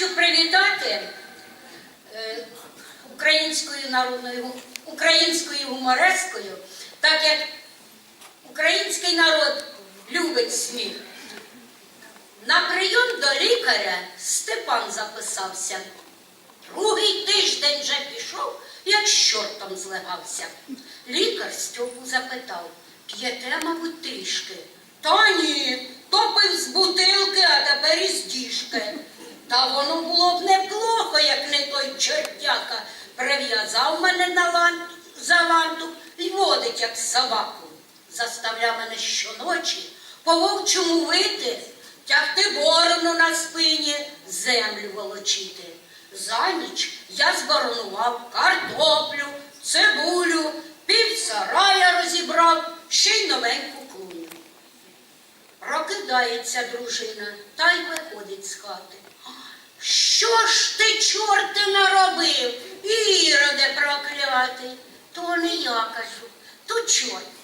хочу привітати е, українською народною українською гуморескою, так як український народ любить сміх. На прийом до лікаря Степан записався. Другий тиждень вже пішов, як з чортом злегався. Лікар Стьопу запитав, п'єте, мабуть, трішки. Та ні, Та воно було б неплохо, як не той чортяка прив'язав мене на лан... за ланту і водить, як собаку. Заставляв мене щоночі по вовчому вити, тягти борону на спині, землю волочити. За ніч я зборонував картоплю, цибулю, Прокидається дружина та й виходить з хати. Що ж ти, чорти, наробив? Іроде проклятий. То не я кажу, то чорт.